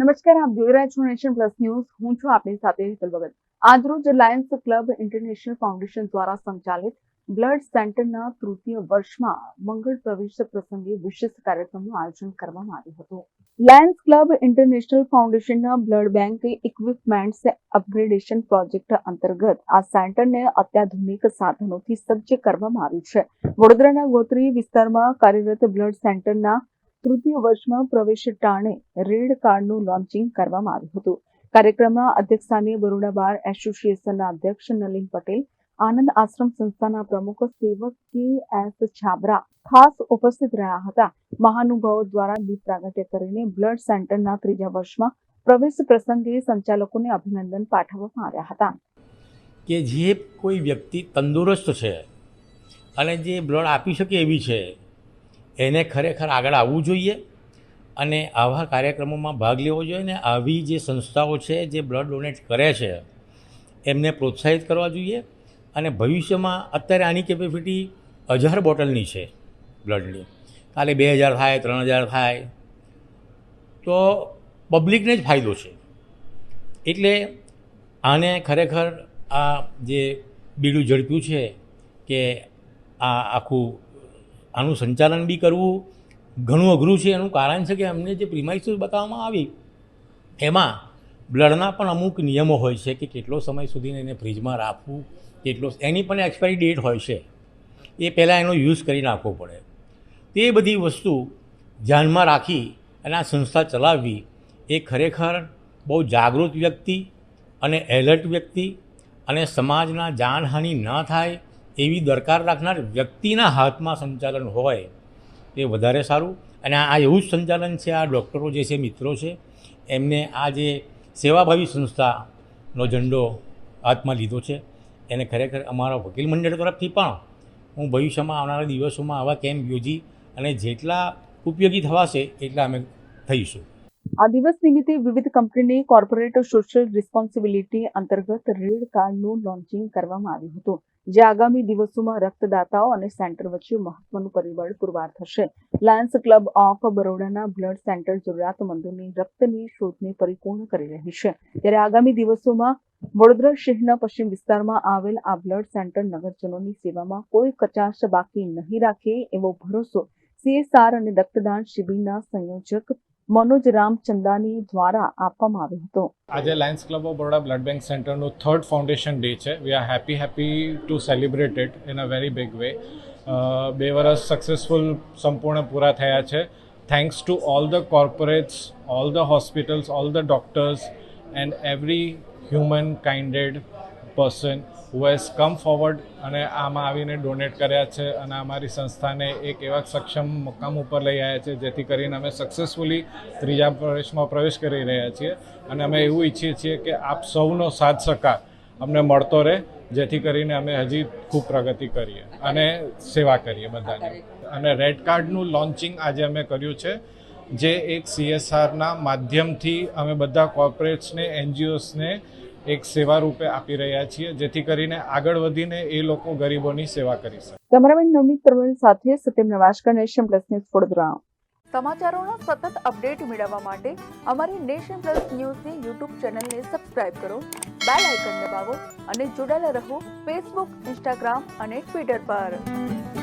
નમસ્કાર, આપ જોઈ રહ્યા છો નેશન પ્લસ ન્યૂઝ. હું છું આપની સાથે હિતલ ભગત. આજરોજ લાયન્સ ક્લબ ઇન્ટરનેશનલ ફાઉન્ડેશન દ્વારા સંચાલિત બ્લડ સેન્ટરના તૃતીય વર્ષમાં મંગળ પ્રવેશ પ્રસંગે વિશેષ કાર્યક્રમનું આયોજન કરવામાં આવ્યું હતું. લાયન્સ ક્લબ ઇન્ટરનેશનલ ફાઉન્ડેશનના blood bank equipments upgradation project અંતર્ગત આ સેન્ટરને અત્યાધુનિક સાધનોથી સજ્જ કરવામાં આવ્યું છે. વડોદરાના ગોત્રી વિસ્તારમાં કાર્યરત બ્લડ સેન્ટરના તૃતીય વર્ષમાં પ્રવેશ ટાણે રેડ કાર્ડનું લોન્ચિંગ કરવામાં આવ્યું હતું. કાર્યક્રમમાં અધ્યક્ષસ્થાને બરોડા બાર એસોસિએશનના અધ્યક્ષ નલિન પટેલ, આનંદ આશ્રમ સંસ્થાના પ્રમુખ સેવક કે એસ છાબરા ખાસ ઉપસ્થિત રહ્યા હતા. મહાનુભાવો દ્વારા દીપ પ્રાગટ્ય કરીને બ્લડ સેન્ટરના ત્રીજા વર્ષમાં પ્રવેશ પ્રસંગે સંચાલકોને અભિનંદન પાઠવવામાં આવ્યા હતા. કે જે કોઈ વ્યક્તિ તંદુરસ્ત છે અને જે બ્લડ આપી શકે એવી છે એને ખરેખર આગળ આવવું જોઈએ અને આવા કાર્યક્રમોમાં ભાગ લેવો જોઈએ ને આવી જે સંસ્થાઓ છે, જે બ્લડ ડોનેટ કરે છે, એમને પ્રોત્સાહિત કરવા જોઈએ અને ભવિષ્યમાં અત્યારે આની કેપેસિટી હજાર બોટલની છે બ્લડની. કાલે બે હજાર થાય, ત્રણ હજાર થાય, તો પબ્લિકને જ ફાયદો છે. એટલે આને ખરેખર આ જે બીડું ઝડપ્યું છે કે આ આખું આનું સંચાલન બી કરવું ઘણું અઘરું છે. એનું કારણ છે કે અમને જે પ્રિમાઇસીસ બતાવવામાં આવી, એમાં બ્લડના પણ અમુક નિયમો હોય છે કે કેટલો સમય સુધી એને ફ્રીજમાં રાખવું, કેટલો એની પણ એક્સપાયરી ડેટ હોય છે. એ પહેલાં એનો યુઝ કરી નાખવો પડે. તે બધી વસ્તુ ધ્યાનમાં રાખી અને આ સંસ્થા ચલાવવી એ ખરેખર બહુ જાગૃત વ્યક્તિ અને એલર્ટ વ્યક્તિ અને સમાજના જાનહાનિ ન થાય એવી દરકાર રાખનાર વ્યક્તિના હાથમાં સંચાલન હોય તે વધારે સારું. અને આ એવું જ સંચાલન છે, આ ડૉક્ટરો જે છે, મિત્રો છે, એમને આ જે સેવાભાવી સંસ્થાનો ઝંડો હાથમાં લીધો છે, એને ખરેખર અમારા વકીલ મંડળ તરફથી પણ હું ભવિષ્યમાં આવનારા દિવસોમાં આવા કેમ્પ યોજી અને જેટલા ઉપયોગી થવાશે એટલા અમે થઈશું. આ દિવસ નિમિત્તે વિવિધ કંપનીની કોર્પોરેટ સોશિયલ રિસ્પોન્સિબિલિટી અંતર્ગત રેડ કાર્ડનું લોન્ચિંગ કરવામાં આવ્યું હતું, જે આગામી દિવસોમાં રક્તદાતાઓ અને સેન્ટર વચ્ચે મહત્વનું પરિબળ પુરવાર થશે. લાયન્સ ક્લબ ઓફ બરોડાના બ્લડ સેન્ટર જરૂરિયાતમંદોની રક્તની શોધને પરિપૂર્ણ કરી રહી છે. ત્યારે આગામી દિવસોમાં વડોદરા શહેરના પશ્ચિમ વિસ્તારમાં આવેલ આ બ્લડ સેન્ટર નગરજનોની સેવામાં કોઈ કચાશ બાકી નહીં રાખે એવો ભરોસો સીએસઆર અને રક્તદાન શિબિરના સંયોજક મનોજ રામચંદાની દ્વારા આપવામાં આવ્યો હતો. આજે lions club of Baroda blood bank સેન્ટરનું થર્ડ ફાઉન્ડેશન ડે છે. We are happy happy to celebrate it in a very big way બે વર્ષ સક્સેસફુલ સંપૂર્ણ પૂરા થયા છે. Thanks to all the corporates all the hospitals all the doctors and every human kinded person who has come forward અને આમાં આવીને donate કર્યા છે અને અમારી સંસ્થાને એક એવા સક્ષમ મુકામ ઉપર લઈ આવ્યા છે, જેથી કરીને અમે સક્સેસફુલી ત્રીજા પ્રવેશમાં પ્રવેશ કરી રહ્યા છીએ. અને અમે એવું ઈચ્છીએ છીએ કે આપ સૌનો સાથ સહકાર અમને મળતો રહે, જેથી કરીને અમે હજી ખૂબ પ્રગતિ કરીએ અને સેવા કરીએ બધાને. અને રેડ કાર્ડનું લોન્ચિંગ આજે અમે કર્યું છે, જે એક સીએસઆરના માધ્યમથી અમે બધા કોર્પોરેટ્સને એનજીઓસને એક સેવા રૂપે આપી રહ્યા છીએ જેથી કરીને આગળ વધીને એ લોકો ગરીબોની સેવા કરી શકે. કેમેરામેન નવનીત પરવેલ સાથે Satyam Navashankar nation plus news Vadodara. સમાચારોનો સતત અપડેટ મેળવવા માટે અમારી નેશન પ્લસ ન્યૂઝની યુટ્યુબ ચેનલને સબસ્ક્રાઇબ કરો બેલ આઇકન દબાવો અને જોડાયેલા રહો ફેસબુક ઇન્સ્ટાગ્રામ અને ટ્વિટર પર.